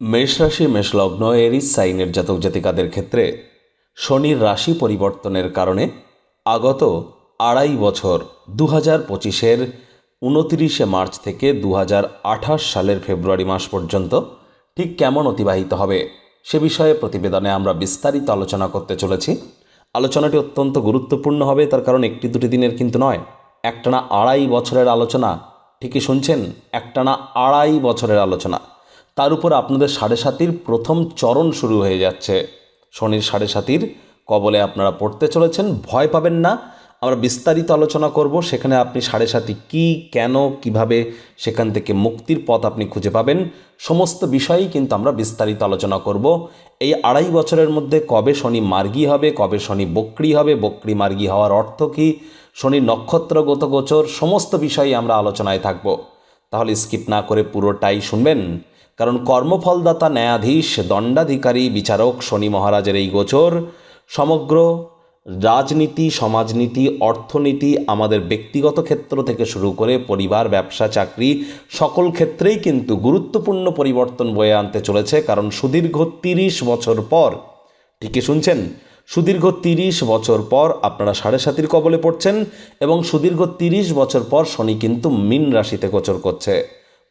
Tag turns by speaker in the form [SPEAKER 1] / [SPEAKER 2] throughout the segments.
[SPEAKER 1] মেষ রাশি মেষলগ্ন এরিস সাইনের জাতক জাতিকাদের ক্ষেত্রে শনির রাশি পরিবর্তনের কারণে আগত আড়াই বছর দু হাজার পঁচিশের উনতিরিশে মার্চ থেকে দু হাজার আঠাশ সালের ফেব্রুয়ারি মাস পর্যন্ত ঠিক কেমন অতিবাহিত হবে সে বিষয়ে প্রতিবেদনে আমরা বিস্তারিত আলোচনা করতে চলেছি। আলোচনাটি অত্যন্ত গুরুত্বপূর্ণ হবে, তার কারণ একটি দুটি দিনের কিন্তু নয়, একটানা আড়াই বছরের আলোচনা। ঠিকই শুনছেন, একটানা আড়াই বছরের আলোচনা। তার উপর আপনাদের সাড়ে সাতির প্রথম চরণ শুরু হয়ে যাচ্ছে। শনির সাড়ে সাতির কবলে আপনারা পড়তে চলেছেন, ভয় পাবেন না। আমরা বিস্তারিত আলোচনা করব, সেখানে আপনি সাড়ে সাতি কী, কেন, কীভাবে সেখান থেকে মুক্তির পথ আপনি খুঁজে পাবেন, সমস্ত বিষয়েই কিন্তু আমরা বিস্তারিত আলোচনা করব। এই আড়াই বছরের মধ্যে কবে শনি মার্গী হবে, কবে শনি বক্রি হবে, বক্রি মার্গী হওয়ার অর্থ কী, শনি নক্ষত্রগত গোচর, সমস্ত বিষয়ে আমরা আলোচনায় থাকব। তাহলে স্কিপ না করে পুরোটাই শুনবেন। কারণ কর্মফলদাতা ন্যায়াধীশ, দণ্ডাধিকারী, বিচারক শনি মহারাজের এই গোচর, সমগ্র রাজনীতি, সমাজনীতি, অর্থনীতি আমাদের ব্যক্তিগত ক্ষেত্র থেকে শুরু করে পরিবার, ব্যবসা, চাকরি, সকল ক্ষেত্রেই কিন্তু গুরুত্বপূর্ণ পরিবর্তন বয়ে আনতে চলেছে। কারণ সুদীর্ঘ তিরিশ বছর পর, ঠিকই শুনছেন, সুদীর্ঘ তিরিশ বছর পর আপনারা সাড়ে সাতির কবলে পড়ছেন এবং সুদীর্ঘ তিরিশ বছর পর শনি কিন্তু মিন রাশিতে গোচর করছে।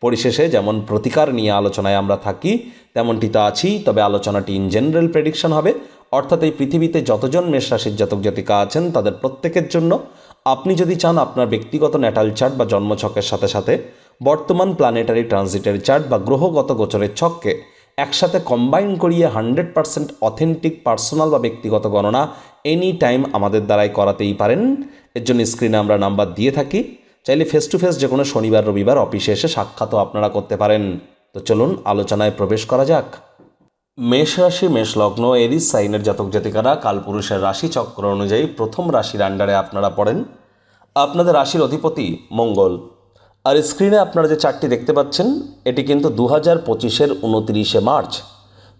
[SPEAKER 1] পরিশেষে যেমন প্রতিকার নিয়ে আলোচনায় আমরা থাকি, তেমনটি তো আছি তবে আলোচনাটি ইন জেনারেল প্রেডিকশন হবে। অর্থাৎ এই পৃথিবীতে যতজন মেষ রাশির জাতক জাতিকা আছেন, তাদের প্রত্যেকের জন্য আপনি যদি চান আপনার ব্যক্তিগত ন্যাটাল চার্ট বা জন্মছকের সাথে সাথে বর্তমান প্ল্যানেটারি ট্রানজিটের চার্ট বা গ্রহগত গোচরের ছককে একসাথে কম্বাইন করিয়ে হান্ড্রেড পার্সেন্ট অথেন্টিক পার্সোনাল বা ব্যক্তিগত গণনা এনি টাইম আমাদের দ্বারাই করাতেই পারেন। এর জন্য স্ক্রিনে আমরা নাম্বার দিয়ে থাকি। চাইলে ফেস টু ফেস যে কোনো শনিবার, রবিবার অফিসে এসে সাক্ষাৎও আপনারা করতে পারেন। তো চলুন, আলোচনায় প্রবেশ করা যাক। মেষ রাশি, মেষ লগ্ন, এরিস, সাইনের জাতক জাতিকারা কালপুরুষের রাশি চক্র অনুযায়ী প্রথম রাশির আন্ডারে আপনারা পড়েন। আপনাদের রাশির অধিপতি মঙ্গল। আর স্ক্রিনে আপনারা যে চারটি দেখতে পাচ্ছেন, এটি কিন্তু দু হাজার পঁচিশের উনতিরিশে মার্চ।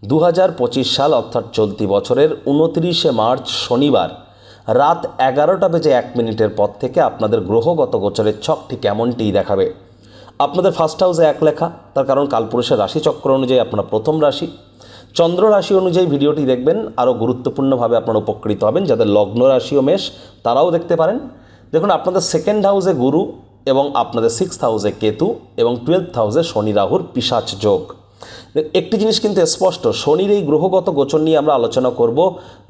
[SPEAKER 1] দু হাজার পঁচিশ সাল অর্থাৎ চলতি বছরের উনতিরিশে মার্চ শনিবার। রাত এগারোটা বেজে এক মিনিটের পর থেকে আপনাদের গ্রহগত গোচরের ছকটি কেমনটিই দেখাবে। আপনাদের ফার্স্ট হাউসে এক লেখা, তার কারণ কালপুরুষের রাশিচক্র অনুযায়ী আপনার প্রথম রাশি। চন্দ্র রাশি অনুযায়ী ভিডিওটি দেখবেন, আরও গুরুত্বপূর্ণভাবে আপনারা উপকৃত হবেন, যাদের লগ্ন রাশি ও মেষ, তারাও দেখতে পারেন। দেখুন, আপনাদের সেকেন্ড হাউসে গুরু এবং আপনাদের সিক্সথ হাউসে কেতু এবং টুয়েলথ হাউসে শনি, রাহুর পিসাচ যোগ। একটি জিনিস কিন্তু স্পষ্ট, শনির এই গ্রহগত গোচর নিয়ে আমরা আলোচনা করব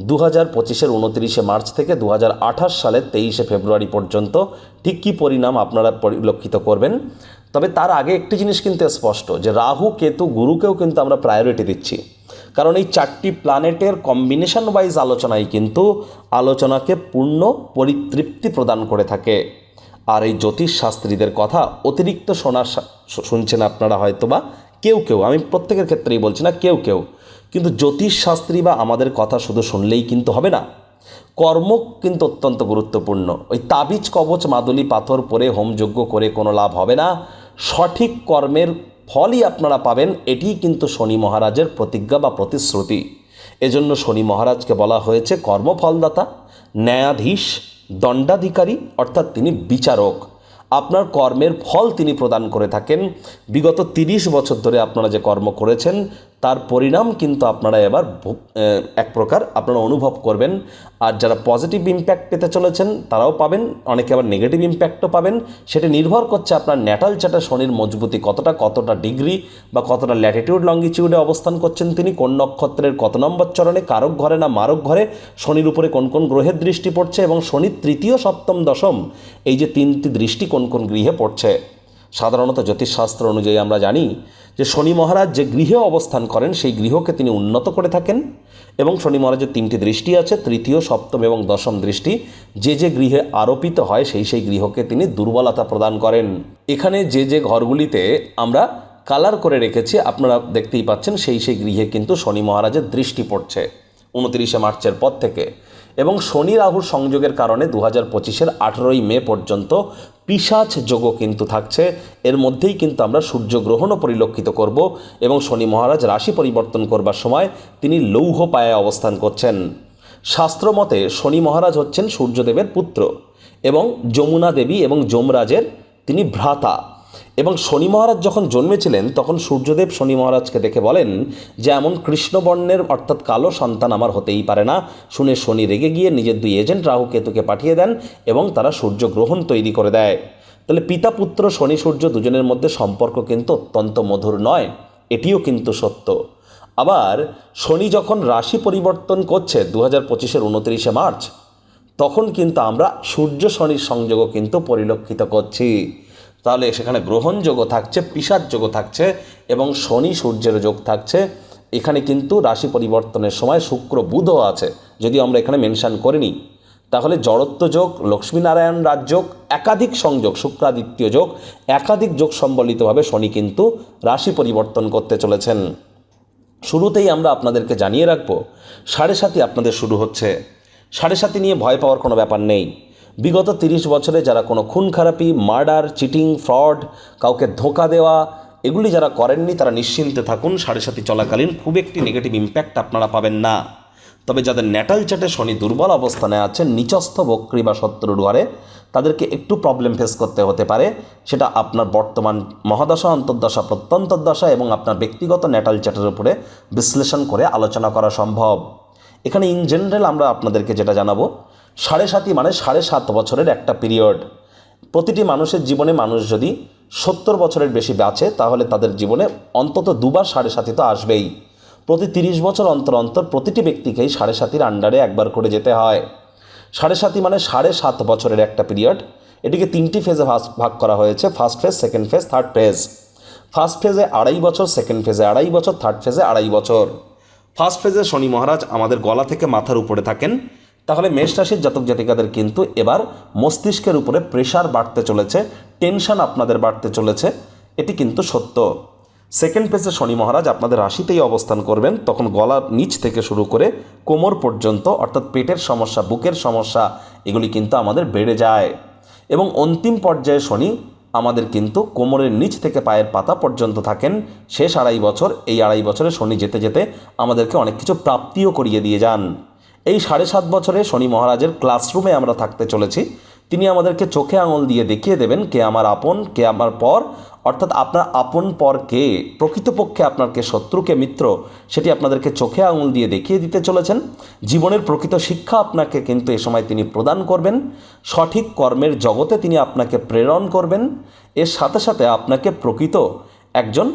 [SPEAKER 1] দু হাজার পঁচিশের উনতিরিশে মার্চ থেকে দু হাজার আঠাশ সালের তেইশে ফেব্রুয়ারি পর্যন্ত। ঠিক কী পরিণাম আপনারা পরিলক্ষিত করবেন? তবে তার আগে একটি জিনিস কিন্তু স্পষ্ট, যে রাহু, কেতু, গুরুকেও কিন্তু আমরা প্রায়োরিটি দিচ্ছি। কারণ এই চারটি প্ল্যানেটের কম্বিনেশন ওয়াইজ আলোচনায় কিন্তু আলোচনাকে পূর্ণ পরিতৃপ্তি প্রদান করে থাকে। আর এই জ্যোতিষ শাস্ত্রীদের কথা অতিরিক্ত শোনার শুনছেন আপনারা হয়তো বা কেউ কেউ, আমি প্রত্যেকের ক্ষেত্রেই বলছি না কেউ কেউ, কিন্তু জ্যোতিষ শাস্ত্রী বা আমাদের কথা শুধু শুনলেই কিন্তু হবে না। কর্ম কিন্তু অত্যন্ত গুরুত্বপূর্ণ। ওই তাবিজ, কবচ, মাদুলি, পাথর পরে হোমযজ্ঞ করে কোনো লাভ হবে না। সঠিক কর্মের ফলই আপনারা পাবেন, এটি কিন্তু শনি মহারাজের প্রতিজ্ঞা বা প্রতিশ্রুতি। এজন্য শনি মহারাজকে বলা হয়েছে কর্মফলদাতা, ন্যায়াধীশ, দণ্ডাধিকারী, অর্থাৎ তিনি বিচারক। আপনার কর্মের ফল তিনি প্রদান করে থাকেন। বিগত তিরিশ বছর ধরে আপনারা যে কর্ম করেছেন তার পরিণাম কিন্তু আপনারা এবার এক প্রকার আপনারা অনুভব করবেন। আর যারা পজিটিভ ইম্প্যাক্ট পেতে চলেছেন, তারাও পাবেন। অনেকে আবার নেগেটিভ ইম্প্যাক্টও পাবেন। সেটা নির্ভর করছে আপনার ন্যাটাল চাটা শনির মজবুতি কতটা কতটা ডিগ্রি বা কতটা ল্যাটিটিউড লঙ্গিটিউডে অবস্থান করছেন তিনি, কোন নক্ষত্রের কত নম্বর চরণে, কারক ঘরে না মারক ঘরে, শনির উপরে কোন কোন গ্রহের দৃষ্টি পড়ছে এবং শনির তৃতীয় সপ্তম দশম, এই যে তিনটি দৃষ্টি কোন কোন গৃহে পড়ছে। সাধারণত জ্যোতিষশাস্ত্র অনুযায়ী আমরা জানি যে শনি মহারাজ যে গৃহে অবস্থান করেন, সেই গৃহকে তিনি উন্নত করে থাকেন। এবং শনি মহারাজের তিনটি দৃষ্টি আছে, তৃতীয়, সপ্তম এবং দশম দৃষ্টি। যে যে গৃহে আরোপিত হয়, সেই সেই গৃহকে তিনি দুর্বলতা প্রদান করেন। এখানে যে যে ঘরগুলিতে আমরা কালার করে রেখেছি, আপনারা দেখতেই পাচ্ছেন সেই সেই গৃহে কিন্তু শনি মহারাজের দৃষ্টি পড়ছে। উনতিরিশে মার্চের পর থেকে। এবং শনি রাহুর সংযোগের কারণে দু হাজার পঁচিশের আঠেরোই মে পর্যন্ত পিসাচ যোগও কিন্তু থাকছে। এর মধ্যেই কিন্তু আমরা সূর্যগ্রহণও পরিলক্ষিত করব এবং শনি মহারাজ রাশি পরিবর্তন করবার সময় তিনি লৌহ পায়ে অবস্থান করছেন। শাস্ত্রমতে শনি মহারাজ হচ্ছেন সূর্যদেবের পুত্র এবং যমুনা দেবী এবং যমরাজের তিনি ভ্রাতা। এবং শনি মহারাজ যখন জন্মেছিলেন, তখন সূর্যদেব শনি মহারাজকে দেখে বলেন যে, এমন কৃষ্ণবর্ণের অর্থাৎ কালো সন্তান আমার হতেই পারে না। শুনে শনি রেগে গিয়ে নিজের দুই এজেন্ট রাহু কেতুকে পাঠিয়ে দেন এবং তারা সূর্যগ্রহণ তৈরি করে দেয়। তাহলে পিতা পুত্র শনি সূর্য দুজনের মধ্যে সম্পর্ক কিন্তু অত্যন্ত মধুর নয়। এটিও কিন্তু সত্য। আবার শনি যখন রাশি পরিবর্তন করছে দু হাজার পঁচিশের উনত্রিশে মার্চ, তখন কিন্তু আমরা সূর্য শনির সংযোগও কিন্তু পরিলক্ষিত করছি। তাহলে সেখানে গ্রহণযোগও থাকছে যোগও থাকছে এবং শনি সূর্যের যোগ থাকছে। এখানে কিন্তু রাশি পরিবর্তনের সময় শুক্র বুধও আছে, যদিও আমরা এখানে মেনশান করিনি। তাহলে জড়ত্ব যোগ, লক্ষ্মীনারায়ণ রাজযোগ একাধিক সংযোগ, শুক্রাদিত্য যোগ, একাধিক যোগ সম্বলিতভাবে শনি কিন্তু রাশি পরিবর্তন করতে চলেছেন। শুরুতেই আমরা আপনাদেরকে জানিয়ে রাখব, সাড়ে সাতই আপনাদের শুরু হচ্ছে। সাড়ে সাতই নিয়ে ভয় পাওয়ার কোনো ব্যাপার নেই। বিগত তিরিশ বছরে যারা কোনো খুন খারাপি, মার্ডার, চিটিং, ফ্রড, কাউকে ধোঁকা দেওয়া, এগুলি যারা করেননি, তারা নিশ্চিন্তে থাকুন। সাড়ে সাতই চলাকালীন খুব একটি নেগেটিভ ইম্প্যাক্ট আপনারা পাবেন না। তবে যাদের ন্যাটাল চ্যাটে শনি দুর্বল অবস্থানে আছে নিচস্থ বক্রি বা শত্রুর ঘরে তাদেরকে একটু প্রবলেম ফেস করতে হতে পারে। সেটা আপনার বর্তমান মহাদশা, অন্তর্দশা, প্রত্যন্তর্দশা এবং আপনার ব্যক্তিগত ন্যাটাল চ্যাটের উপরে বিশ্লেষণ করে আলোচনা করা সম্ভব। এখানে ইন জেনারেল আমরা আপনাদেরকে যেটা জানাব সাড়ে সাতই মানে সাড়ে সাত বছরের একটা পিরিয়ড প্রতিটি মানুষের জীবনে মানুষ যদি সত্তর বছরের বেশি বাঁচে, তাহলে তাদের জীবনে অন্তত দুবার সাড়ে সাতই তো আসবেই। প্রতি তিরিশ বছর অন্তর অন্তর প্রতিটি ব্যক্তিকেই সাড়ে সাতির আন্ডারে একবার করে যেতে হয়। সাড়ে সাতই মানে সাড়ে সাত বছরের একটা পিরিয়ড এটিকে তিনটি ফেজে ভাগ করা হয়েছে first phase second phase third phase first ফেজে আড়াই বছর সেকেন্ড ফেজে আড়াই বছর থার্ড ফেজে আড়াই বছর। ফার্স্ট ফেজে শনি মহারাজ আমাদের গলা থেকে মাথার উপরে থাকেন। তাহলে মেষ রাশির জাতক জাতিকাদের কিন্তু এবার মস্তিষ্কের উপরে প্রেশার বাড়তে চলেছে টেনশন আপনাদের বাড়তে চলেছে, এটি কিন্তু সত্য। সেকেন্ড পেজে শনি মহারাজ আপনাদের রাশিতেই অবস্থান করবেন, তখন গলার নিচ থেকে শুরু করে কোমর পর্যন্ত, অর্থাৎ পেটের সমস্যা, বুকের সমস্যা, এগুলি কিন্তু আমাদের বেড়ে যায়। এবং অন্তিম পর্যায়ে শনি আমাদের কিন্তু কোমরের নিচ থেকে পায়ের পাতা পর্যন্ত থাকেন, শেষ আড়াই বছর, এই আড়াই বছরে শনি যেতে যেতে আমাদেরকে অনেক কিছু প্রাপ্তিও করিয়ে দিয়ে যান। এই সাড়ে সাত বছরে শনি মহারাজের ক্লাসরুমে আমরা থাকতে চলেছি। তিনি আমাদেরকে চোখে আঙুল দিয়ে দেখিয়ে দেবেন কে আমার আপন, কে আমার পর, অর্থাৎ আপনার আপন পর কে, প্রকৃতপক্ষে আপনার কে শত্রু, কে মিত্র, সেটি আপনাদেরকে চোখে আঙুল দিয়ে দেখিয়ে দিতে চলেছেন। জীবনের প্রকৃত শিক্ষা আপনাকে কিন্তু এ সময় তিনি প্রদান করবেন। সঠিক কর্মের জগতে তিনি আপনাকে প্রেরণ করবেন। এর সাথে সাথে আপনাকে প্রকৃত একজন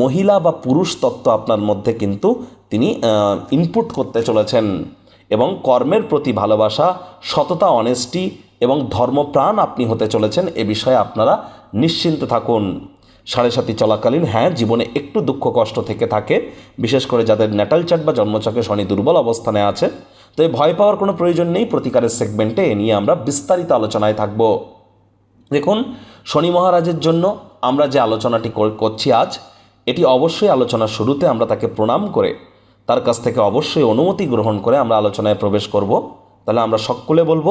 [SPEAKER 1] মহিলা বা পুরুষ তত্ত্ব আপনার মধ্যে কিন্তু তিনি ইনপুট করতে চলেছেন। এবং কর্মের প্রতি ভালোবাসা, সততা অনেস্টি এবং ধর্মপ্রাণ আপনি হতে চলেছেন এ বিষয়ে আপনারা নিশ্চিন্ত থাকুন। সাড়ে সাতই চলাকালীন হ্যাঁ জীবনে একটু দুঃখ কষ্ট থেকে থাকে, বিশেষ করে যাদের ন্যাটাল চাট বা জন্মচকে শনি দুর্বল অবস্থানে আছে। তো এই ভয় পাওয়ার কোনো প্রয়োজন নেই, প্রতিকারের সেগমেন্টে এ নিয়ে আমরা বিস্তারিত আলোচনায় থাকব। দেখুন, শনি মহারাজের জন্য আমরা যে আলোচনাটি কর- করছি আজ, এটি অবশ্যই আলোচনার শুরুতে আমরা তাকে প্রণাম করে তার কাছ থেকে অবশ্যই অনুমতি গ্রহণ করে আমরা আলোচনায় প্রবেশ করব। তাহলে আমরা সকলে বলব,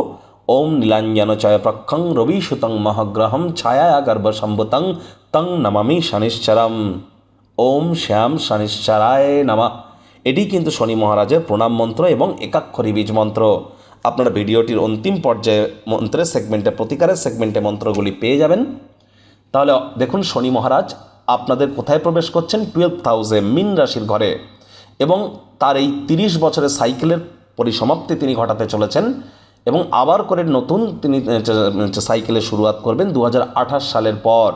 [SPEAKER 1] ওম নীলাঞ্জন চয় প্রক্ষং রবি সুতং মহাগ্রহম ছায়া গর্ভ সম্ভুতং তং নমামি শনিশ্চরম। ওম শ্যাম শনিশ্চরায় নামা। এটি কিন্তু শনি মহারাজের প্রণাম মন্ত্র এবং একাক্ষরী বীজ মন্ত্র। আপনারা ভিডিওটির অন্তিম পর্যায়ে মন্ত্রের সেগমেন্টে প্রতিকারের সেগমেন্টে মন্ত্রগুলি পেয়ে যাবেন। তাহলে দেখুন শনি মহারাজ আপনাদের কোথায় প্রবেশ করছেন? টুয়েলভ হাউসে মিন রাশির ঘরে। এবং তার এই তিরিশ বছরের সাইকেলের পরিসমাপ্তি তিনি ঘটাতে চলেছেন এবং আবার করে নতুন তিনি সাইকেলের শুরুয়াত করবেন দু হাজার আঠাশ সালের পর।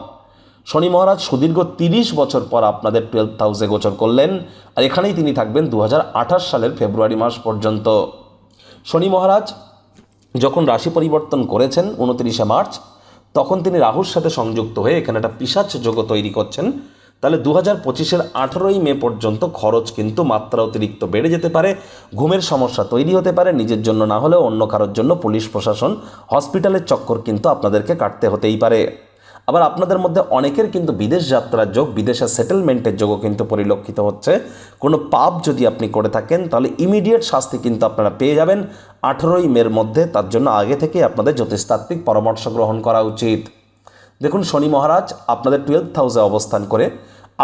[SPEAKER 1] শনি মহারাজ সুদীর্ঘ তিরিশ বছর পর আপনাদের টুয়েলভ হাউসে গোচর করলেন আর এখানেই তিনি থাকবেন দু হাজার আঠাশ সালের ফেব্রুয়ারি মাস পর্যন্ত। শনি মহারাজ যখন রাশি পরিবর্তন করেছেন উনত্রিশে মার্চ, তখন তিনি রাহুর সাথে সংযুক্ত হয়ে এখানে একটা পিসাচ যোগ তৈরি করছেন। তাহলে দু হাজার পঁচিশের আঠেরোই মে পর্যন্ত খরচ কিন্তু মাত্রা অতিরিক্ত বেড়ে যেতে পারে, ঘুমের সমস্যা তৈরি হতে পারে, নিজের জন্য না হলেও অন্য কারোর জন্য পুলিশ প্রশাসন হসপিটালের চক্কর কিন্তু আপনাদেরকে কাটতে হতেই পারে। আবার আপনাদের মধ্যে অনেকের কিন্তু বিদেশ যাত্রার যোগ, বিদেশে সেটেলমেন্টের যোগও কিন্তু পরিলক্ষিত হচ্ছে। কোনো পাপ যদি আপনি করে থাকেন, তাহলে ইমিডিয়েট শাস্তি কিন্তু আপনারা পেয়ে যাবেন। আঠেরোই মের মধ্যে তার জন্য আগে থেকে আপনাদের জ্যোতিষতাত্ত্বিক পরামর্শ গ্রহণ করা উচিত। দেখুন, শনি মহারাজ আপনাদের টুয়েলভ হাউসে অবস্থান করে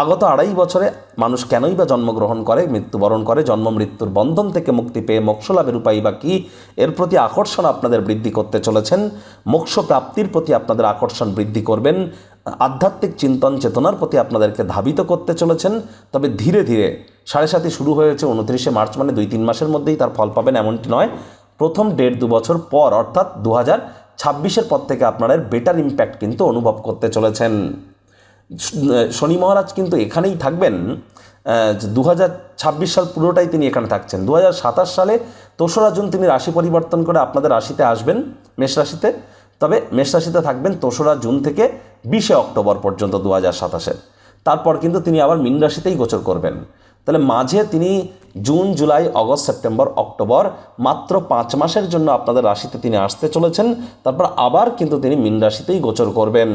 [SPEAKER 1] আগত আড়াই বছরে মানুষ কেনই বা জন্মগ্রহণ করে, মৃত্যুবরণ করে, জন্ম, মৃত্যুর বন্ধন থেকে মুক্তি পেয়ে মোক্ষ লাভের উপায় বা কী, এর প্রতি আকর্ষণ আপনাদের বৃদ্ধি করতে চলেছেন, মোক্ষ প্রাপ্তির প্রতি আপনাদের আকর্ষণ বৃদ্ধি করবেন, আধ্যাত্মিক চিন্তন চেতনার প্রতি আপনাদেরকে ধাবিত করতে চলেছেন, তবে ধীরে ধীরে সাড়ে সাথে শুরু হয়েছে, উনত্রিশে মার্চ মানে দুই তিন মাসের মধ্যেই তার ফল পাবেন এমনটি নয়, প্রথম দেড় দু বছর পর, অর্থাৎ দু হাজার ছাব্বিশের পর থেকে আপনারা বেটার ইম্প্যাক্ট কিন্তু অনুভব করতে চলেছেন। শনি মহারাজ কিন্তু এখানেই থাকবেন। দু ছাব্বিশ সাল পুরোটাই তিনি এখানে থাকছেন। দু হাজার সাতাশ সালে দোসরা জুন তিনি রাশি পরিবর্তন করে আপনাদের রাশিতে আসবেন, মেষ রাশিতে। তবে মেষ রাশিতে থাকবেন দোসরা জুন থেকে বিশে অক্টোবর পর্যন্ত দু হাজার সাতাশের। তারপর কিন্তু তিনি আবার মীন রাশিতেই গোচর করবেন। তাহলে মাঝে তিনি June, July, August, September, October মাত্র পাঁচ মাসের জন্য আপনাদের রাশিতে তিনি আসতে চলেছেন। তারপর আবার কিন্তু তিনি মীন রাশিতেই গোচর করবেন।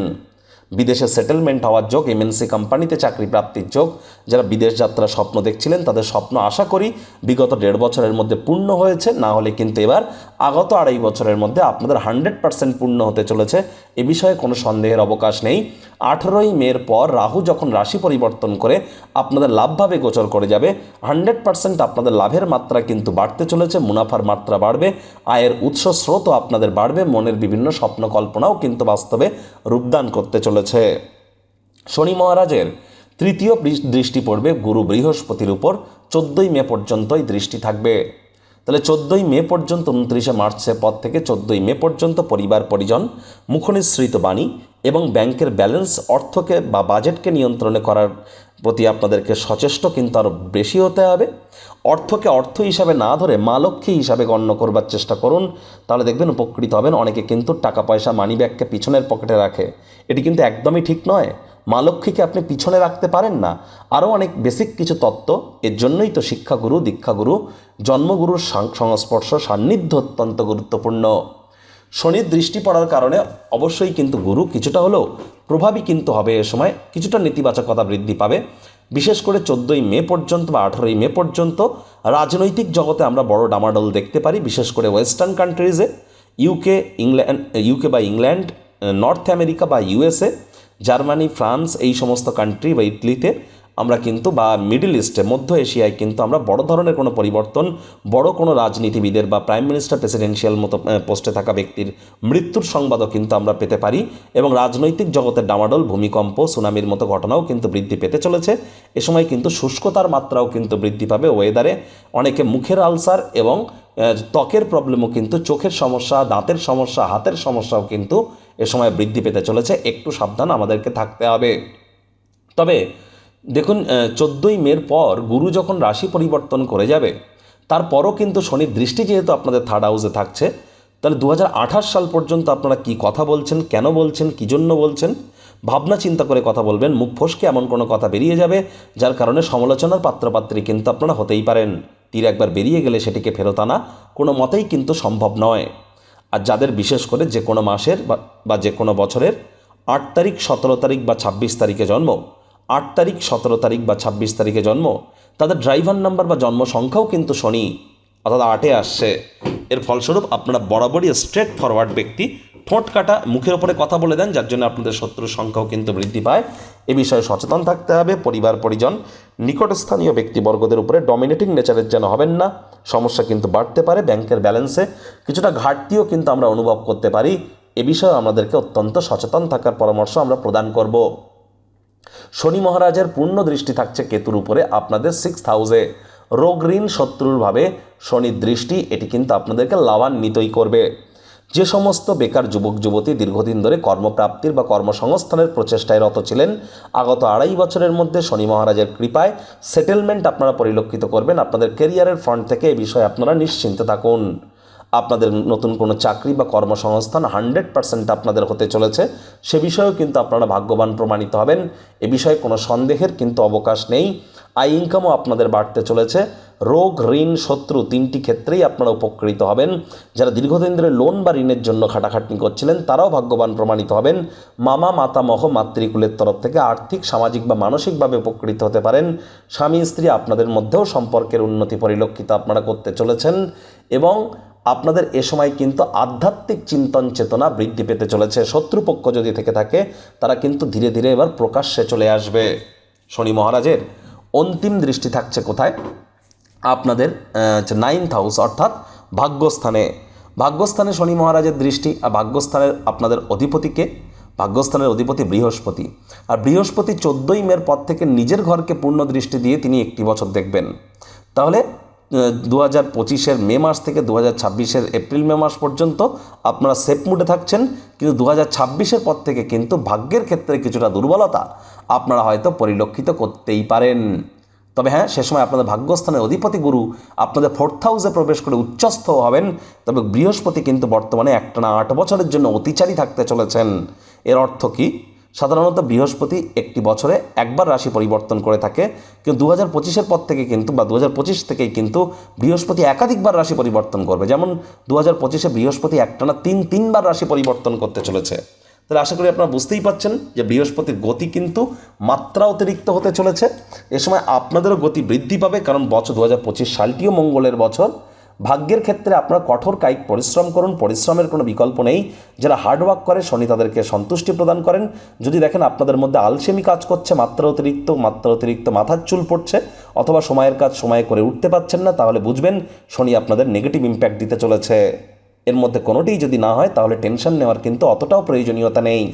[SPEAKER 1] বিদেশে সেটেলমেন্ট হওয়ার যোগ এমএনসি কোম্পানিতে চাকরি প্রাপ্তির যোগ। যারা বিদেশ যাত্রার স্বপ্ন দেখছিলেন, তাদের স্বপ্ন আশা করি বিগত দেড় বছরের মধ্যে পূর্ণ হয়েছে। না হলে কিন্তু এবার আগত আড়াই বছরের মধ্যে আপনাদের হান্ড্রেড পার্সেন্ট পূর্ণ হতে চলেছে। এ বিষয়ে কোনো সন্দেহের অবকাশ নেই। আঠেরোই মের পর রাহু যখন রাশি পরিবর্তন করে আপনাদের লাভভাবে গোচর করে যাবে হান্ড্রেড পার্সেন্ট আপনাদের লাভের মাত্রা কিন্তু বাড়তে চলেছে, মুনাফার মাত্রা বাড়বে, আয়ের উৎস স্রোতও আপনাদের বাড়বে, মনের বিভিন্ন স্বপ্ন কল্পনাও কিন্তু বাস্তবে রূপদান করতে চলেছে শনি মহারাজের তৃতীয় দৃষ্টি পড়বে গুরু বৃহস্পতির উপর চোদ্দই মে পর্যন্তই দৃষ্টি থাকবে। তাহলে চোদ্দোই মে পর্যন্ত, উনত্রিশে মার্চের পর থেকে চোদ্দোই মে পর্যন্ত পরিবার, পরিজন, মুখনিসৃত বাণী এবং ব্যাংকের ব্যালেন্স, অর্থকে বা বাজেটকে নিয়ন্ত্রণে করার প্রতি আপনাদেরকে সচেষ্ট কিন্তু আরও বেশি হতে হবে। অর্থকে অর্থ হিসাবে না ধরে মা লক্ষ্মী হিসাবে গণ্য করবার চেষ্টা করুন। তাহলে দেখবেন উপকৃত হবেন। অনেকে কিন্তু টাকা পয়সা মানি ব্যাগকে পিছনের পকেটে রাখে। এটি কিন্তু একদমই ঠিক নয়। মা লক্ষ্মীকে আপনি পিছনে রাখতে পারেন না। আরও অনেক বেসিক কিছু তত্ত্ব। এর জন্যই তো শিক্ষাগুরু, দীক্ষাগুরু, জন্মগুরুর সংস্পর্শ, সান্নিধ্য অত্যন্ত গুরুত্বপূর্ণ। শনির দৃষ্টি পড়ার কারণে অবশ্যই কিন্তু গুরু কিছুটা হলেও প্রভাবী কিন্তু হবে এ সময়। কিছুটা নেতিবাচকতা বৃদ্ধি পাবে। বিশেষ করে চোদ্দোই মে পর্যন্ত বা আঠেরোই মে পর্যন্ত রাজনৈতিক জগতে আমরা বড় ডামাডোল দেখতে পারি। বিশেষ করে ওয়েস্টার্ন কান্ট্রিজে ইউকে ইংল্যান্ড ইউকে বা ইংল্যান্ড নর্থ আমেরিকা বা ইউএসএ জার্মানি ফ্রান্স এই সমস্ত কান্ট্রি বা ইটলিতে আমরা কিন্তু বা মিডিল ইস্টে মধ্য এশিয়ায় কিন্তু আমরা বড় ধরনের কোনো পরিবর্তন, বড় কোনো রাজনীতিবিদের বা প্রাইম মিনিস্টার প্রেসিডেন্সিয়াল মতো পোস্টে থাকা ব্যক্তির মৃত্যুর সংবাদও কিন্তু আমরা পেতে পারি এবং রাজনৈতিক জগতের ডামাডোল, ভূমিকম্প, সুনামির মতো ঘটনাও কিন্তু বৃদ্ধি পেতে চলেছে। এ সময় কিন্তু শুষ্কতার মাত্রাও কিন্তু বৃদ্ধি পাবে ওয়েদারে। অনেকে মুখের আলসার এবং ত্বকের প্রবলেমও কিন্তু, চোখের সমস্যা, দাঁতের সমস্যা, হাতের সমস্যাও কিন্তু এ সময় বৃদ্ধি পেতে চলেছে। একটু সাবধান আমাদেরকে থাকতে হবে। তবে দেখুন চোদ্দোই মের পর গুরু যখন রাশি পরিবর্তন করে যাবে, তারপরও কিন্তু শনির দৃষ্টি যেহেতু আপনাদের থার্ড হাউসে থাকছে, তাহলে দু হাজার আঠাশ সাল পর্যন্ত আপনারা কি কথা বলছেন, কেন বলছেন, কী জন্য বলছেন, ভাবনা চিন্তা করে কথা বলবেন, মুখ ফসকে এমন কোনো কথা বেরিয়ে যাবে, যার কারণে সমালোচনার পাত্রপাত্রী কিন্তু আপনারা হতেই পারেন। তীর একবার বেরিয়ে গেলে সেটিকে ফেরত আনা কোনো মতেই কিন্তু সম্ভব নয়। আর যাদের বিশেষ করে যে কোনো মাসের বা যে কোনো বছরের আট তারিখ, সতেরো তারিখ বা ছাব্বিশ তারিখে জন্ম আট তারিখ, সতেরো তারিখ বা ছাব্বিশ তারিখে জন্ম। তাদের ড্রাইভার নাম্বার বা জন্ম সংখ্যাও কিন্তু শনি, অর্থাৎ আটে আসছে। এর ফলস্বরূপ আপনারা বরাবরই স্ট্রেট ফরওয়ার্ড ব্যক্তি, ঠোঁট কাটা, মুখের ওপরে কথা বলে দেন, যার জন্য আপনাদের শত্রুর সংখ্যাও কিন্তু বৃদ্ধি পায়। এ বিষয়ে সচেতন থাকতে হবে, পরিবার, পরিজন, নিকটস্থানীয় ব্যক্তিবর্গদের উপরে ডমিনেটিং নেচারের যেন হবেন না, সমস্যা কিন্তু বাড়তে পারে ব্যাংকের ব্যালেন্সে কিছুটা ঘাটতিও কিন্তু আমরা অনুভব করতে পারি। এ বিষয়ে আমাদেরকে অত্যন্ত সচেতন থাকার পরামর্শ আমরা প্রদান করব। শনি মহারাজের পূর্ণ দৃষ্টি থাকছে কেতুর উপরে আপনাদের সিক্স হাউসে রোগ ঋণ শত্রুরভাবে শনির দৃষ্টি, এটি কিন্তু আপনাদেরকে লাভান্বিতই করবে। যে সমস্ত বেকার যুবক, যুবতী দীর্ঘদিন ধরে কর্মপ্রাপ্তির বা কর্মসংস্থানের প্রচেষ্টায় রত ছিলেন, আগত আড়াই বছরের মধ্যে শনি মহারাজের কৃপায় সেটেলমেন্ট আপনারা পরিলক্ষিত করবেন, আপনাদের কেরিয়ারের ফ্রন্ট থেকে এ বিষয়ে আপনারা নিশ্চিন্তে থাকুন। আপনাদের নতুন কোনো চাকরি বা কর্মসংস্থান হান্ড্রেড পার্সেন্ট আপনাদের হতে চলেছে। সে বিষয়েও কিন্তু আপনারা ভাগ্যবান প্রমাণিত হবেন। এ বিষয়ে কোনো সন্দেহের কিন্তু অবকাশ নেই। আই ইনকামও আপনাদের বাড়তে চলেছে। রোগ, ঋণ, শত্রু তিনটি ক্ষেত্রেই আপনারা উপকৃত হবেন। যারা দীর্ঘদিন ধরে লোন বা ঋণের জন্য খাটাখাটনি করছিলেন, তারাও ভাগ্যবান প্রমাণিত হবেন। মামা, মাতামহ, মাতৃকুলের তরফ থেকে আর্থিক, সামাজিক বা মানসিকভাবে উপকৃত হতে পারেন। স্বামী, স্ত্রী আপনাদের মধ্যেও সম্পর্কের উন্নতি পরিলক্ষিত আপনারা করতে চলেছেন। এবং আপনাদের এ সময় কিন্তু আধ্যাত্মিক চিন্তন চেতনা বৃদ্ধি পেতে চলেছে। শত্রুপক্ষ যদি থেকে থাকে, তারা কিন্তু ধীরে ধীরে এবার প্রকাশ্যে চলে আসবে। শনি মহারাজের অন্তিম দৃষ্টি থাকছে কোথায়? আপনাদের নাইন্থ হাউস অর্থাৎ ভাগ্যস্থানে। ভাগ্যস্থানে শনি মহারাজের দৃষ্টি, আর ভাগ্যস্থানের আপনাদের অধিপতিকে ভাগ্যস্থানের অধিপতি বৃহস্পতি। আর বৃহস্পতি চোদ্দোই মের পর থেকে নিজের ঘরকে পূর্ণ দৃষ্টি দিয়ে তিনি একটি বছর দেখবেন। তাহলে দু হাজার পঁচিশের মে মাস থেকে দু হাজার ছাব্বিশের এপ্রিল মে মাস পর্যন্ত আপনারা সেফ মুডে থাকছেন। কিন্তু দু হাজার ছাব্বিশের পর থেকে কিন্তু ভাগ্যের ক্ষেত্রে কিছুটা দুর্বলতা আপনারা হয়তো পরিলক্ষিত করতেই পারেন। তবে হ্যাঁ সে সময় আপনাদের ভাগ্যস্থানের অধিপতি গুরু আপনাদের ফোর্থ হাউসে প্রবেশ করে উচ্চস্থ হবেন। তবে বৃহস্পতি কিন্তু বর্তমানে একটানা আট বছরের জন্য অতিচারী থাকতে চলেছেন। এর অর্থ কী? সাধারণত বৃহস্পতি একটি বছরে একবার রাশি পরিবর্তন করে থাকে, কিন্তু দু হাজার পঁচিশের পর থেকে কিন্তু বা দু হাজার পঁচিশ থেকেই কিন্তু বৃহস্পতি একাধিকবার রাশি পরিবর্তন করবে। যেমন দু হাজার পঁচিশে বৃহস্পতি একটানা তিন তিনবার রাশি পরিবর্তন করতে চলেছে। তাহলে আশা করি আপনারা বুঝতেই পাচ্ছেন যে বৃহস্পতির গতি কিন্তু মাত্রা অতিরিক্ত হতে চলেছে। এ সময় আপনাদেরও গতি বৃদ্ধি পাবে, কারণ বছর দু হাজার পঁচিশ সালটিও মঙ্গলের বছর। ভাগ্যের ক্ষেত্রে আপনারা কঠোর কায়িক পরিশ্রম করুন, পরিশ্রমের কোনো বিকল্প নেই। যারা হার্ডওয়ার্ক করে, শনি তাদেরকে সন্তুষ্টি প্রদান করেন। যদি দেখেন আপনাদের মধ্যে আলসেমি কাজ করছে, মাত্রা অতিরিক্ত মাত্রা অতিরিক্ত মাথার চুল পড়ছে, অথবা সময়ের কাজ সময়ে করে উঠতে পারছেন না, তাহলে বুঝবেন শনি আপনাদের নেগেটিভ ইম্প্যাক্ট দিতে চলেছে। এর মধ্যে কোনোটিই যদি না হয়, তাহলে টেনশন নেওয়ার কিন্তু অতটাও প্রয়োজনীয়তা নেই।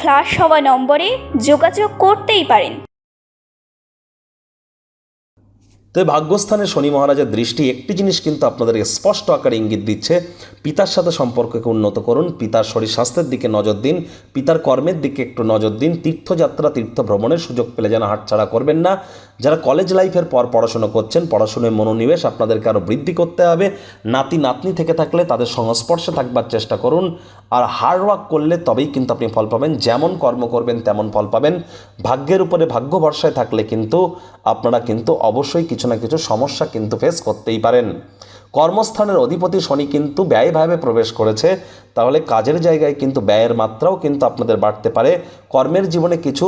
[SPEAKER 2] ফ্লাশ হওয়া নম্বরে যোগাযোগ করতেই পারেন।
[SPEAKER 1] তো ভাগ্যস্থানে শনি মহারাজের দৃষ্টি একটি জিনিস কিন্তু আপনাদেরকে স্পষ্ট আকারে ইঙ্গিত দিচ্ছে। পিতার সাথে সম্পর্ককে উন্নত করুন, পিতার শরীর স্বাস্থ্যের দিকে নজর দিন, পিতার কর্মের দিকে একটু নজর দিন, তীর্থযাত্রা তীর্থ ভ্রমণের সুযোগ পেলে যেন হাতছাড়া করবেন না। যারা কলেজ লাইফের পর পড়াশুনো করছেন, পড়াশুনোয় মনোনিবেশ, আপনাদেরকে আরও বৃদ্ধি করতে হবে। নাতি, নাতনি থেকে থাকলে তাদের সংস্পর্শে থাকবার চেষ্টা করুন। আর হার্ডওয়ার্ক করলে তবেই কিন্তু আপনি ফল পাবেন। যেমন কর্ম করবেন, তেমন ফল পাবেন। ভাগ্যের উপরে ভাগ্য ভরসায় থাকলে কিন্তু আপনারা কিন্তু অবশ্যই কিছু না কিছু সমস্যা কিন্তু ফেস করতেই পারেন। কর্মস্থানের অধিপতি শনি কিন্তু ব্যয়ভাবে প্রবেশ করেছে। তাহলে কাজের জায়গায় কিন্তু ব্যয়ের মাত্রাও কিন্তু আপনাদের বাড়তে পারে। কর্মের জীবনে কিছু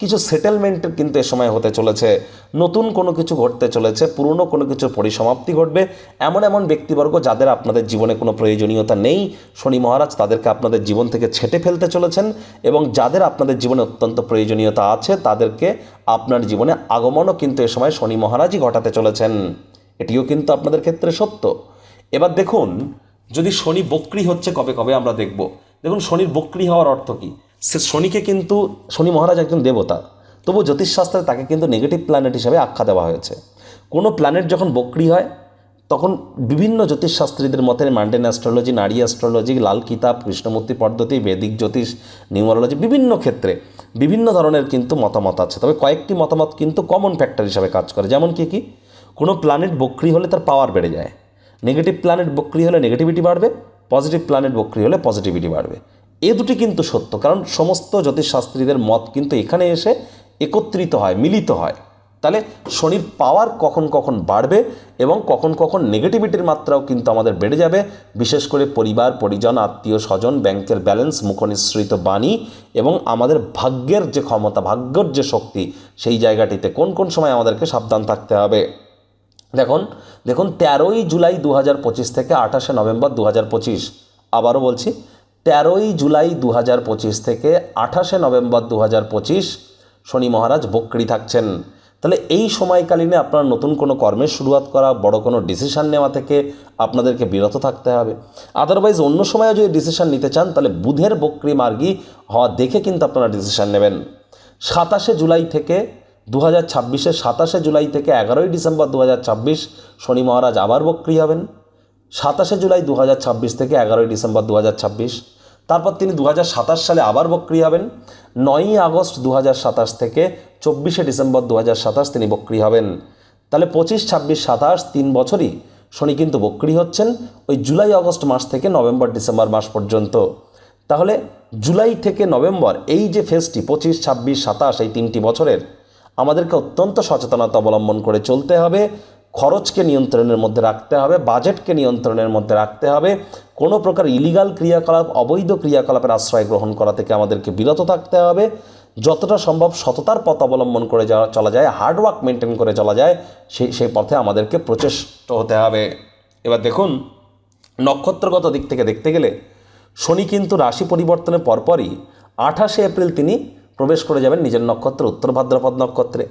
[SPEAKER 1] কিছু সেটেলমেন্ট কিন্তু এ সময় হতে চলেছে। নতুন কোনো কিছু ঘটতে চলেছে, পুরনো কোনো কিছুর পরিসমাপ্তি ঘটবে। এমন এমন ব্যক্তিবর্গ যাদের আপনাদের জীবনে কোনো প্রয়োজনীয়তা নেই, শনি মহারাজ তাদেরকে আপনাদের জীবন থেকে ছেটে ফেলতে চলেছেন এবং যাদের আপনাদের জীবনে অত্যন্ত প্রয়োজনীয়তা আছে, তাদেরকে আপনার জীবনে আগমনও কিন্তু এ সময় শনি মহারাজই ঘটাতে চলেছেন। এটিও কিন্তু আপনাদের ক্ষেত্রে সত্য। এবার দেখুন, যদি শনি বক্রি হচ্ছে কবে কবে আমরা দেখব? দেখুন, শনির বক্রি হওয়ার অর্থ কী? সে শনিকে কিন্তু, শনি মহারাজ একজন দেবতা। তবু জ্যোতিষশাস্ত্রে তাকে কিন্তু নেগেটিভ প্ল্যানেট হিসাবে আখ্যা দেওয়া হয়েছে। কোনো প্ল্যানেট যখন বক্রি হয়, তখন বিভিন্ন জ্যোতিষশাস্ত্রীদের মতে mundane astrology Nadi astrology Lal Kitab, Krishnamurti পদ্ধতি বেদিক জ্যোতিষ নিউমারোলজি বিভিন্ন ক্ষেত্রে বিভিন্ন ধরনের কিন্তু মতামত আছে। তবে কয়েকটি মতামত কিন্তু কমন ফ্যাক্টর হিসাবে কাজ করে। যেমন কি কি? কোনো প্ল্যানেট বক্রি হলে তার পাওয়ার বেড়ে যায়। নেগেটিভ প্ল্যানেট বক্রি হলে নেগেটিভিটি বাড়বে পজিটিভ প্ল্যানেট বক্রি হলে পজিটিভিটি বাড়বে। এ দুটি কিন্তু সত্য। কারণ সমস্ত জ্যোতিষশাস্ত্রীদের মত কিন্তু এখানে এসে একত্রিত হয়, মিলিত হয়। তাহলে শনির পাওয়ার কখন কখন বাড়বে এবং কখন কখন নেগেটিভিটির মাত্রাও কিন্তু আমাদের বেড়ে যাবে, বিশেষ করে পরিবার, পরিজন, আত্মীয়, স্বজন, ব্যাংকের ব্যালেন্স মুখনিসৃত বাণী এবং আমাদের ভাগ্যের যে ক্ষমতা, ভাগ্যর যে শক্তি, সেই জায়গাটিতে কোন কোন সময় আমাদেরকে সাবধান থাকতে হবে? দেখুন দেখুন তেরোই জুলাই দু হাজার পঁচিশ থেকে আঠাশে নভেম্বর দু হাজার পঁচিশ। আবারও বলছি তেরোই জুলাই দু হাজার পঁচিশ থেকে আঠাশে নভেম্বর দু হাজার পঁচিশ শনি মহারাজ বক্রি থাকছেন। তাহলে এই সময়কালীনে আপনার নতুন কোনো কর্মের শুরুয়াত করা, বড় কোনো ডিসিশান নেওয়া থেকে আপনাদেরকে বিরত থাকতে হবে। আদারওয়াইজ অন্য সময়ে যদি ডিসিশান নিতে চান, তাহলে বুধের বক্রি মার্গী হওয়া দেখে কিন্তু আপনারা ডিসিশান নেবেন। সাতাশে জুলাই থেকে দু হাজার ছাব্বিশে সাতাশে জুলাই থেকে এগারোই ডিসেম্বর দু হাজার ছাব্বিশ শনি মহারাজ আবার বক্রি হবেন। সাতাশে জুলাই দু হাজার ছাব্বিশ থেকে এগারোই ডিসেম্বর দু তারপর তিনি দু হাজার সাতাশ সালে আবার বক্রি হবেন। নয়ই আগস্ট দু হাজার সাতাশ থেকে চব্বিশে ডিসেম্বর দু তিনি বক্রি হবেন। তাহলে পঁচিশ, ছাব্বিশ, সাতাশ তিন বছরই শনি কিন্তু বক্রি হচ্ছেন ওই জুলাই, আগস্ট মাস থেকে নভেম্বর, ডিসেম্বর মাস পর্যন্ত। তাহলে জুলাই থেকে নভেম্বর এই যে ফেজটি পঁচিশ, ছাব্বিশ, সাতাশ এই তিনটি বছরের, আমাদেরকে অত্যন্ত সচেতনতা অবলম্বন করে চলতে হবে। খরচকে নিয়ন্ত্রণের মধ্যে রাখতে হবে, বাজেটকে নিয়ন্ত্রণের মধ্যে রাখতে হবে। কোনো প্রকার ইলিগাল ক্রিয়াকলাপ, অবৈধ ক্রিয়াকলাপের আশ্রয় গ্রহণ করা থেকে আমাদেরকে বিরত থাকতে হবে। যতটা সম্ভব সততার পথ অবলম্বন করে যাওয়া চলা যায় হার্ডওয়ার্ক মেনটেন করে চলা যায় সেই সেই পথে আমাদেরকে প্রচেষ্ট হতে হবে। এবার দেখুন, নক্ষত্রগত দিক থেকে দেখতে গেলে শনি কিন্তু রাশি পরিবর্তনের পরপরই আঠাশে এপ্রিল তিনি প্রবেশ করে যাবেন নিজের নক্ষত্র, উত্তর ভাদ্রপদ নক্ষত্রে।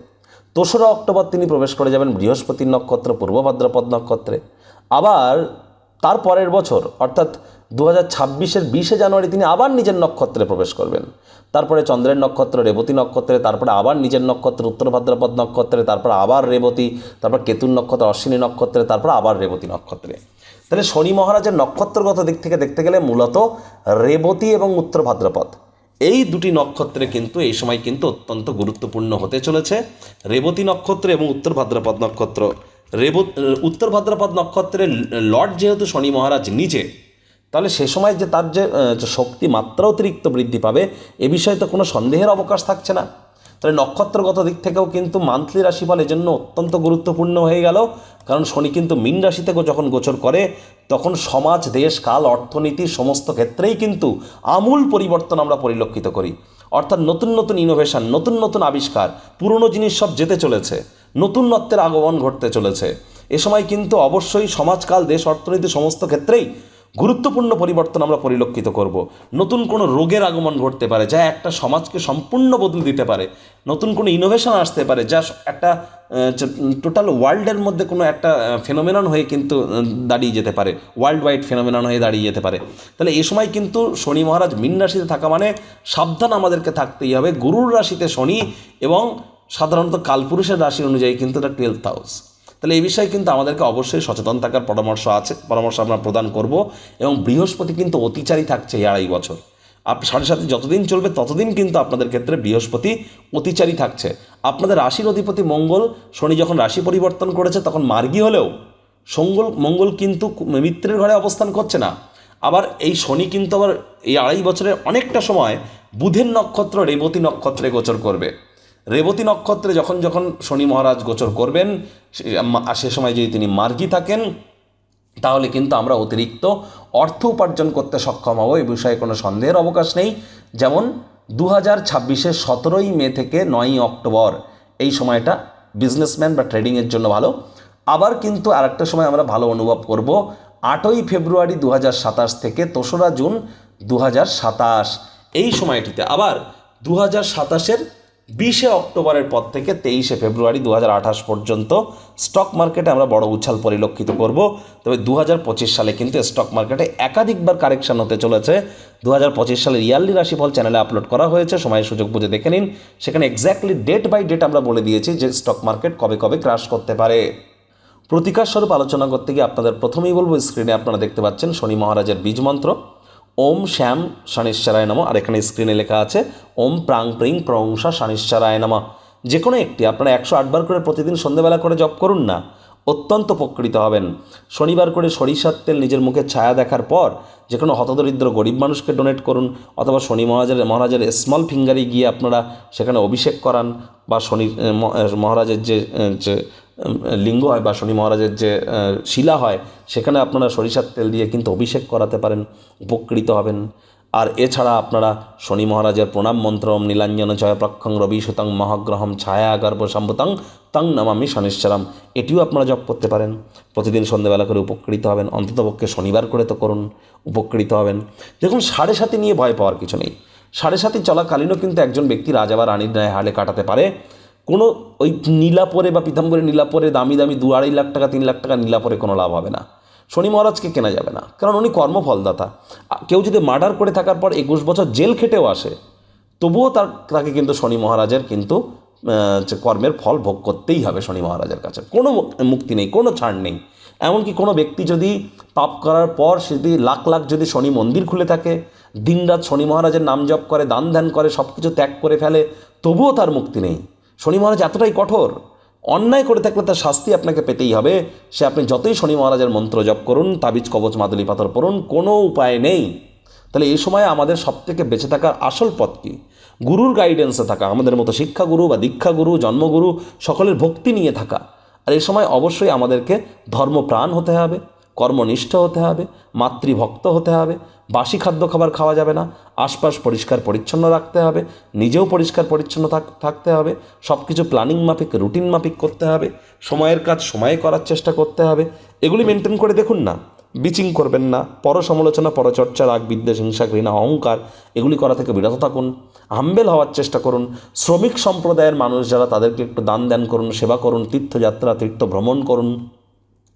[SPEAKER 1] দোসরা অক্টোবর তিনি প্রবেশ করে যাবেন বৃহস্পতির নক্ষত্র, পূর্ব ভাদ্রপদ নক্ষত্রে। আবার তার পরের বছর, অর্থাৎ দু হাজার ছাব্বিশের বিশে জানুয়ারি, তিনি আবার নিজের নক্ষত্রে প্রবেশ করবেন। তারপরে চন্দ্রের নক্ষত্র, রেবতী নক্ষত্রে, তারপরে আবার নিজের নক্ষত্র, উত্তর ভাদ্রপদ নক্ষত্রে, তারপর আবার রেবতী, তারপর কেতুর নক্ষত্র, অশ্বিনী নক্ষত্রে, তারপর আবার রেবতী নক্ষত্রে। তাহলে শনি মহারাজের নক্ষত্রগত দিক থেকে দেখতে গেলে মূলত রেবতী এবং উত্তর ভাদ্রপদ। এই দুটি নক্ষত্রে কিন্তু এই সময় কিন্তু অত্যন্ত গুরুত্বপূর্ণ হতে চলেছে। রেবতী নক্ষত্র এবং উত্তর ভাদ্রপদ নক্ষত্র। রেব উত্তর ভাদ্রপদ নক্ষত্রের লর্ড যেহেতু শনি মহারাজ নিজে, তাহলে সে সময় যে তার যে যে শক্তি মাত্রা অতিরিক্ত বৃদ্ধি পাবে, এ বিষয়ে তো কোনো সন্দেহের অবকাশ থাকছে না। তাহলে নক্ষত্রগত দিক থেকেও কিন্তু মান্থলি রাশিফল এজন্য অত্যন্ত গুরুত্বপূর্ণ হয়ে গেল। কারণ শনি কিন্তু মিন রাশিতে গো- যখন গোচর করে, তখন সমাজ, দেশ, কাল, অর্থনীতি সমস্ত ক্ষেত্রেই কিন্তু আমূল পরিবর্তন আমরা পরিলক্ষিত করি। অর্থাৎ নতুন নতুন ইনোভেশন নতুন নতুন আবিষ্কার, পুরনো জিনিস সব যেতে চলেছে নতুনত্বের আগমন ঘটতে চলেছে। এ সময় কিন্তু অবশ্যই সমাজকাল দেশ, অর্থনীতি সমস্ত ক্ষেত্রেই গুরুত্বপূর্ণ পরিবর্তন আমরা পরিলক্ষিত করব। নতুন কোনো রোগের আগমন ঘটতে পারে, যা একটা সমাজকে সম্পূর্ণ বদলে দিতে পারে। নতুন কোনো ইনোভেশন আসতে পারে, যা একটা টোটাল ওয়ার্ল্ডের মধ্যে কোনো একটা ফেনোমেনন হয়ে কিন্তু দাঁড়িয়ে যেতে পারে। ওয়ার্ল্ড ওয়াইড ফেনোমেনন হয়ে দাঁড়িয়ে যেতে পারে। তাহলে এই সময় কিন্তু শনি মহারাজ মিন রাশিতে থাকা মানে সাবধান আমাদেরকে থাকতেই হবে। গুরুর রাশিতে শনি এবং সাধারণত কালপুরুষের রাশি অনুযায়ী কিন্তু এটা টুয়েলভ হাউস তাহলে এই বিষয়ে কিন্তু আমাদেরকে অবশ্যই সচেতন থাকার পরামর্শ আছে, পরামর্শ আমরা প্রদান করব এবং বৃহস্পতি কিন্তু অতিচারী থাকছে এই আড়াই বছর। আপ, সাড়ে সাথে যতদিন চলবে ততদিন কিন্তু আপনাদের ক্ষেত্রে বৃহস্পতি অতিচারী থাকছে। আপনাদের রাশির অধিপতি মঙ্গল, শনি যখন রাশি পরিবর্তন করেছে তখন মার্গী হলেও সঙ্গল, মঙ্গল কিন্তু মিত্রের ঘরে অবস্থান করছে না। আবার এই শনি কিন্তু আবার এই আড়াই বছরের অনেকটা সময় বুধের নক্ষত্র, রেবতী নক্ষত্রে গোচর করবে। রেবতী নক্ষত্রে যখন যখন শনি মহারাজ গোচর করবেন, সে- সময় যদি তিনি মার্গী থাকেন, তাহলে কিন্তু আমরা অতিরিক্ত অর্থ উপার্জন করতে সক্ষম হব, এ বিষয়ে কোনো সন্দেহের অবকাশ নেই। যেমন দু হাজার ছাব্বিশের সতেরোই মে থেকে নয়ই অক্টোবর, এই সময়টা বিজনেসম্যান বা ট্রেডিংয়ের জন্য ভালো। আবার কিন্তু আরেকটা সময় আমরা ভালো অনুভব করব, আটই ফেব্রুয়ারি দু হাজার সাতাশ থেকে তেসরা জুন দু সাতাশ, এই সময়টিতে। আবার দু হাজার সাতাশের বিশে অক্টোবরের পর থেকে তেইশে ফেব্রুয়ারি দু পর্যন্ত স্টক মার্কেটে আমরা বড় উচ্ছাল পরিলক্ষিত করব। তবে দু সালে কিন্তু স্টক মার্কেটে একাধিকবার কারেকশন হতে চলেছে। দু পঁচিশ সালের ইয়ারলি রাশিফল চ্যানেলে আপলোড করা হয়েছে সময় সুযোগ বুঝে দেখে নিন। সেখানে এক্স্যাক্টলি ডেট বাই ডেট আমরা বলে দিয়েছি যে স্টক মার্কেট কবে কবে ক্রাশ করতে পারে। প্রতিকার স্বরূপ আলোচনা করতে গিয়ে আপনাদের প্রথমেই বলব স্ক্রিনে আপনারা দেখতে পাচ্ছেন শনি মহারাজের বীজ মন্ত্র। ওম শ্যাম শনিশ্চরায় নম। আর এখানে স্ক্রিনে লেখা আছে, ওম প্রাং প্রিং প্রংসা শনিশ্চরায় নম। যে কোনো একটি, আপনারা একশো আটবার করে প্রতিদিন সন্ধ্যেবেলা করে জপ করুন না, অত্যন্ত উপকৃত হবেন। শনিবার করে সরিষার তেল নিজের মুখে ছায়া দেখার পর যে কোনো হতদরিদ্র গরিব মানুষকে ডোনেট করুন, অথবা শনি মহারাজের মহারাজের স্মল ফিঙ্গারে গিয়ে আপনারা সেখানে অভিষেক করান, বা শনি মহারাজের যে লিঙ্গ হয় বা শনি মহারাজের যে শিলা হয়, সেখানে আপনারা সরিষার তেল দিয়ে কিন্তু অভিষেক করাতে পারেন, উপকৃত হবেন। আর এছাড়া আপনারা শনি মহারাজের প্রণাম মন্ত্র ওম নীলাঞ্জন জয় প্রক্ষং রবি সুতং মহাগ্রহম ছায়া গর্ভ সম্ভুতং তং নমামি শনিশ্চরম। এটিও আপনারা জপ করতে পারেন। প্রতিদিন সন্ধ্যেবেলা করে উপকৃত হবেন। অন্ততপক্ষে শনিবার করে তো করুন, উপকৃত হবেন। দেখুন, সাড়ে সাথে নিয়ে ভয় পাওয়ার কিছু নেই। সাড়ে সাথে চলাকালীনও কিন্তু একজন ব্যক্তি রাজা বা রানীর ন্যায় হালে কাটাতে পারে। কোনো ওই নীলা পরে বা পিতাম্বরে নীলাপরে দামি দামি দু আড়াই লাখ টাকা, তিন লাখ টাকা নীলা পরে কোনো লাভ হবে না। শনি মহারাজকে কেনা যাবে না, কারণ উনি কর্মফলদাতা। কেউ যদি মার্ডার করে থাকার পর একুশ বছর জেল খেটেও আসে, তবুও তার, তাকে কিন্তু শনি মহারাজের কিন্তু কর্মের ফল ভোগ করতেই হবে শনি মহারাজের কাছে। কোনো মুক্তি নেই, কোনো ছাড় নেই। এমনকি কোনো ব্যক্তি যদি পাপ করার পর সে যদি লাখ লাখ যদি শনি মন্দির খুলে থাকে, দিনরাত শনি মহারাজের নাম জপ করে, দান ধ্যান করে সব কিছু ত্যাগ করে ফেলে, তবুও তার মুক্তি নেই। শনি মহারাজ এতটাই কঠোর, অন্যায় করে থাকলে তার শাস্তি আপনাকে পেতেই হবে। সে আপনি যতই শনি মহারাজের মন্ত্র জপ করুন, তাবিজ, কবচ, মাদুলি, পাথর পড়ুন, কোনো উপায় নেই। তাহলে এই সময় আমাদের সবথেকে বেঁচে থাকার আসল পথ কি? গুরুর গাইডেন্সে থাকা, আমাদের মতো শিক্ষাগুরু বা দীক্ষাগুরু, জন্মগুরু সকলের ভক্তি নিয়ে থাকা। আর এই সময় অবশ্যই আমাদেরকে ধর্মপ্রাণ হতে হবে। কর্মনিষ্ঠ হতে হবে, মাতৃভক্ত হতে হবে, বাসি খাদ্য খাবার খাওয়া যাবে না, আশপাশ পরিষ্কার পরিচ্ছন্ন রাখতে হবে, নিজেও পরিষ্কার পরিচ্ছন্ন থাক- থাকতে হবে সব কিছু প্ল্যানিং মাফিক রুটিন মাফিক করতে হবে, সময়ের কাজ সময়ে করার চেষ্টা করতে হবে, এগুলি মেনটেন করে দেখুন না, বিচিং করবেন না পর সমালোচনা পরচর্চা, রাগ, বিদ্বেষ, হিংসা, ঘৃণা, অহংকার, এগুলি করা থেকে বিরত থাকুন হাম্বেল হওয়ার চেষ্টা করুন, শ্রমিক সম্প্রদায়ের মানুষ যারা তাদেরকে একটু দান দান করুন, সেবা করুন, তীর্থযাত্রা, তীর্থ ভ্রমণ করুন।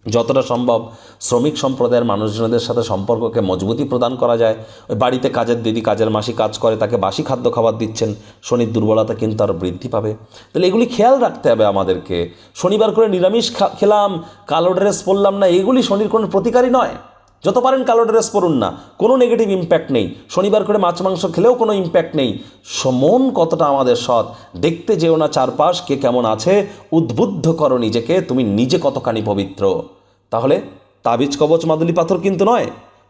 [SPEAKER 1] যতটা সম্ভব শ্রমিক সম্প্রদায়ের মানুষজনদের সাথে সম্পর্ককে মজবুতি প্রদান করা যায়। ওই বাড়িতে কাজের দিদি, কাজের মাসি কাজ করে, তাকে বাসি খাদ্য খাবার দিচ্ছেন। শনির দুর্বলতা কিন্তু আরও বৃদ্ধি পাবে। তাহলে এগুলি খেয়াল রাখতে হবে আমাদেরকে। শনিবার করে নিরামিষ খেলাম, কালো ড্রেস পরলাম না, এগুলি শনির কোনো প্রতিকারই নয়। যত পারেন কালো ড্রেস পরুন না। কোনো নেগেটিভ ইম্প্যাক্ট নেই। শনিবার করে মাছ মাংস খেলেও কোনো ইম্প্যাক্ট নেই। মন কতটা আমাদের সৎ? দেখতে যেও না চারপাশ, কে কেমন আছে? উদ্বুদ্ধ করো নিজেকে, তুমি নিজে কতখানি পবিত্র। তাহলে তাবিজ, কবচ, মাদুলি, পাথর কিন্তু নয়।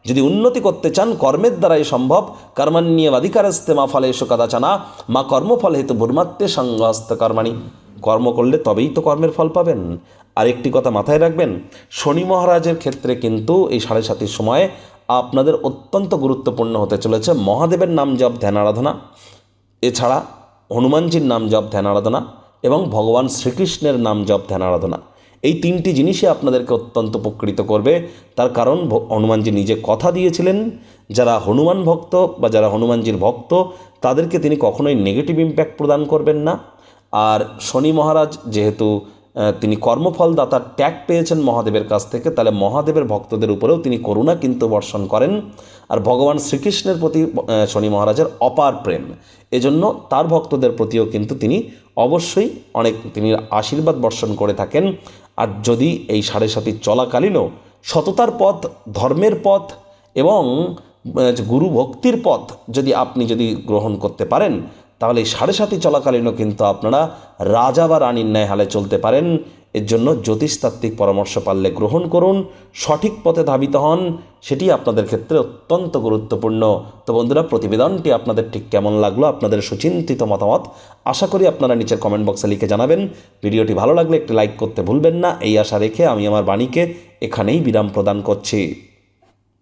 [SPEAKER 1] যদি উন্নতি করতে চান, কর্মের দ্বারাই সম্ভব। কর্মান্যে অধিকারস্তে মা ফলে এসো কাদাচানা। মা কর্মফল হেতু ভূর্মাত্মে সঙ্গহস্ত কর্মাণী। কর্ম করলে তবেই তো কর্মের ফল পাবেন। আর একটি কথা মাথায় রাখবেন, শনি মহারাজের ক্ষেত্রে কিন্তু এই সাড়ে সাতির সময়ে আপনাদের অত্যন্ত গুরুত্বপূর্ণ হতে চলেছে মহাদেবের নাম জপ, ধ্যান, আরাধনা। এছাড়া হনুমানজির নাম জপ, ধ্যান, আরাধনা এবং ভগবান শ্রীকৃষ্ণের নাম জপ, ধ্যান, আরাধনা। এই তিনটি জিনিসই আপনাদেরকে অত্যন্ত উপকৃত করবে। তার কারণ হনুমানজি নিজে কথা দিয়েছিলেন। যারা হনুমান ভক্ত বা যারা হনুমানজির ভক্ত, তাদেরকে তিনি কখনোই নেগেটিভ ইম্প্যাক্ট প্রদান করবেন না। আর শনি মহারাজ যেহেতু তিনি কর্মফলদাতার ট্যাগ পেয়েছেন মহাদেবের কাছ থেকে। তাহলে মহাদেবের ভক্তদের উপরেও তিনি করুণা কিন্তু বর্ষণ করেন। আর ভগবান শ্রীকৃষ্ণের প্রতি শনি মহারাজের অপার প্রেম। এজন্য তার ভক্তদের প্রতিও কিন্তু তিনি অবশ্যই অনেক, তিনি আশীর্বাদ বর্ষণ করে থাকেন। আর যদি এই সাড়ে সাতির চলাকালীনও সততার পথ, ধর্মের পথ এবং গুরু ভক্তির পথ যদি আপনি যদি গ্রহণ করতে পারেন তাহলে এই সাড়ে সাতি চলাকালীনও কিন্তু আপনারা রাজা বা রানীর ন্যায় হালে চলতে পারেন। এর জন্য জ্যোতিষতাত্ত্বিক পরামর্শ পারলে গ্রহণ করুন, সঠিক পথে ধাবিত হন, সেটি আপনাদের ক্ষেত্রে অত্যন্ত গুরুত্বপূর্ণ। তো বন্ধুরা, প্রতিবেদনটি আপনাদের ঠিক কেমন লাগল, আপনাদের সুচিন্তিত মতামত, আশা করি আপনারা নিচের কমেন্ট বক্সে লিখে জানাবেন। ভিডিওটি ভালো লাগলে একটি লাইক করতে ভুলবেন না, এই আশা রেখে আমি আমার বাণীকে এখানেই বিরাম প্রদান করছি।